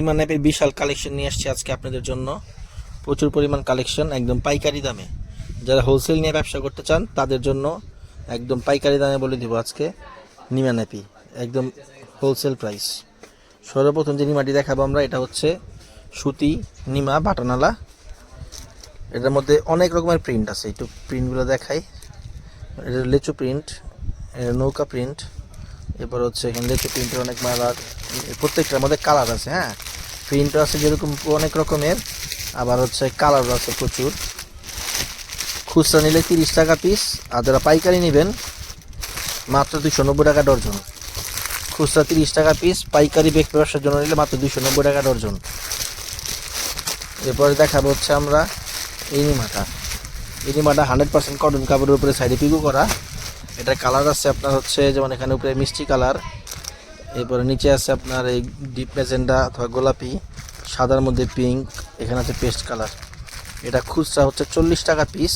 ইমান অ্যাপের বিশাল কালেকশন নিয়ে আসছি আজকে আপনাদের জন্য। প্রচুর পরিমাণ কালেকশন একদম পাইকারি দামে। যারা হোলসেল নিয়ে ব্যবসা করতে চান, তাদের জন্য একদম পাইকারি দামে বলে দিব আজকে নিমা ন্যাপি একদম হোলসেল প্রাইস সর্বপ্রথম যে নিমাটি দেখাবো আমরা, এটা হচ্ছে সুতি নিমা বাটানালা। এটার মধ্যে অনেক রকমের প্রিন্ট আছে, একটু প্রিন্টগুলো দেখাই। এটা লেচু প্রিন্ট নৌকা প্রিন্ট এরপর হচ্ছে এখানে লেচু প্রিন্টের অনেক মালার প্রত্যেকটার মধ্যে কালার আছে হ্যাঁ? প্রিন্টও আছে যেরকম অনেক রকমের, আবার হচ্ছে কালারও আছে প্রচুর। খুচরা নিলে তিরিশ টাকা পিস আর যারা পাইকারি নেবেন, মাত্র দুশো নব্বই টাকা ডর্জন। খুচরা তিরিশ টাকা পিস পাইকারি বেগ ব্যবসার জন্য নিলে মাত্র দুশো নব্বই টাকা ডর্জন। এরপরে দেখাবো হচ্ছে আমরা, এনিমাটা। এনিমাটা হান্ড্রেড পার্সেন্ট কটন কাপড়ের উপরে সাইডে পিকু করা। এটার কালার আছে আপনার হচ্ছে যেমন এখানে উপরে মিষ্টি কালার এরপরে নিচে আছে আপনার এই ডিপ ম্যাজেন্ডা অথবা গোলাপি, সাদার মধ্যে পিঙ্ক এখানে আছে পেস্ট কালার এটা খুচরা হচ্ছে চল্লিশ টাকা পিস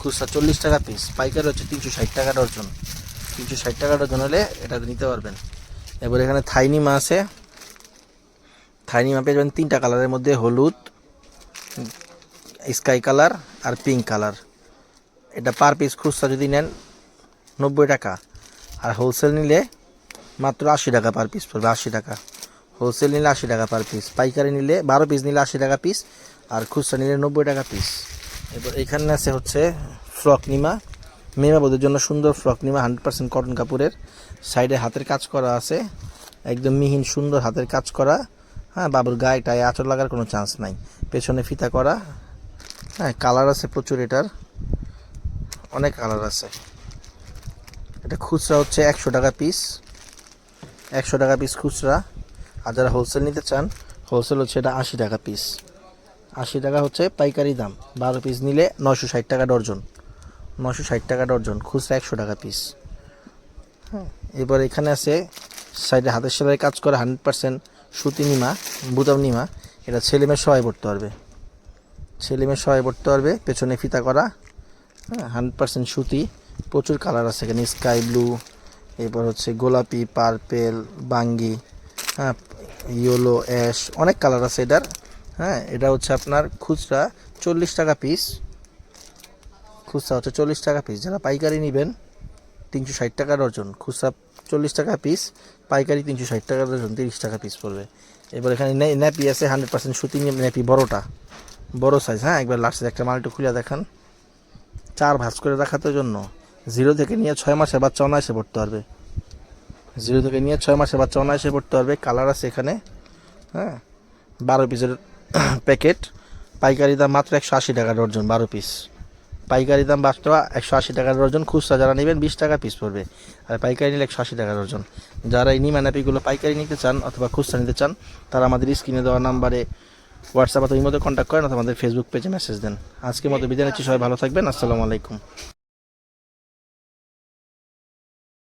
খুচরা চল্লিশ টাকা পিস পাইকারি হচ্ছে তিনশো ষাট টাকা ডর্জন তিনশো ষাট টাকা ডর্জন হলে এটা নিতে পারবেন। এবার এখানে থাইনিমা আছে। থাইনিমা পেয়ে যাবেন তিনটা কালারের মধ্যে, হলুদ, স্কাই কালার আর পিঙ্ক কালার এটা পার পিস খুচরা যদি নেন নব্বই টাকা। আর হোলসেল নিলে মাত্র আশি টাকা পার পিস পড়বে, আশি টাকা। হোলসেল নিলে আশি টাকা পার পিস পাইকারি নিলে বারো পিস নিলে আশি টাকা পিস আর খুচরা নিলে নব্বই টাকা পিস এবার এখানে আছে হচ্ছে ফ্রক নিমা। মেয়েবাবুদের জন্য সুন্দর frock Nima hundred percent cotton কাপড়ের। সাইডে হাতের কাজ করা আছে। একদম মিহিন সুন্দর হাতের কাজ করা। হ্যাঁ বাবুর গায়ে টায়ে আঁচড় লাগার কোনো চান্স নাই। পেছনে ফিতা করা। হ্যাঁ কালার আছে প্রচুর এটার। অনেক কালার আছে। এটা খুচরা হচ্ছে একশো টাকা পিস একশো টাকা পিস খুচরা। আর যারা হোলসেল নিতে চান হোলসেল হচ্ছে এটা আশি টাকা পিস আশি টাকা হচ্ছে পাইকারি দাম। বারো পিস নিলে নশো ষাট টাকা ডর্জন। নশো ষাট টাকা ডর্জন, খুচরা একশো টাকা পিস হ্যাঁ এবার এখানে আছে সাইডে হাতের সেলাই কাজ করে হান্ড্রেড পার্সেন্ট সুতি নিমা, বুতাম নিমা। এটা ছেলে মেয়ে সবাই পড়তে পারবে। ছেলে মেয়ে সবাই পড়তে পারবে, পেছনে ফিতা করা। হ্যাঁ হান্ড্রেড পার্সেন্ট সুতি। প্রচুর কালার আছে এখানে স্কাই ব্লু এরপর হচ্ছে গোলাপি পার্পেল বাঙ্গি হ্যাঁ ইয়েলো অ্যাশ অনেক কালার আছে এটার হ্যাঁ এটা হচ্ছে আপনার খুচরা চল্লিশ টাকা পিস খুচরা হচ্ছে চল্লিশ টাকা পিস যারা পাইকারি নেবেন তিনশো ষাট টাকা ডর্জন খুচরা চল্লিশ টাকা পিস পাইকারি তিনশো ষাট টাকা ডর্জন তিরিশ টাকা পিস পড়বে। এবার এখানে ন্যাপি আছে হান্ড্রেড পার্সেন্ট সুতি ন্যাপি বড়টা, বড়ো সাইজ হ্যাঁ একবার লাস্টে একটা মালটা খুলে দেখান, চার ভাঁজ করে রাখার জন্য। জিরো থেকে নিয়ে ছয় মাসের বাচ্চা অনায়াসে পড়তে পারবে। জিরো থেকে নিয়ে ছয় মাসের বাচ্চা অনায়াসে পড়তে পারবে। কালার আছে এখানে হ্যাঁ? বারো পিসের প্যাকেট। পাইকারি দাম মাত্র একশো আশি টাকা ডর্জন বারো পিস। পাইকারি দাম মাত্র একশো আশি টাকা ডর্জন খুচরা যারা নেবেন, বিশ টাকা পিস পড়বে। আর পাইকারি নিলে একশো আশি টাকা ডর্জন যারা এই নিমা পাইকারি নিতে চান অথবা খুচরা নিতে চান, তারা আমাদের স্ক্রিনে দেওয়া নাম্বারে হোয়াটসঅ্যাপ অথবা ইমোতে কন্ট্যাক্ট করেন অথবা আমাদের ফেসবুক পেজে মেসেজ দেন। আজকের মতো বিদায় নিচ্ছি, সবাই ভালো থাকবেন। আসসালামু আলাইকুম।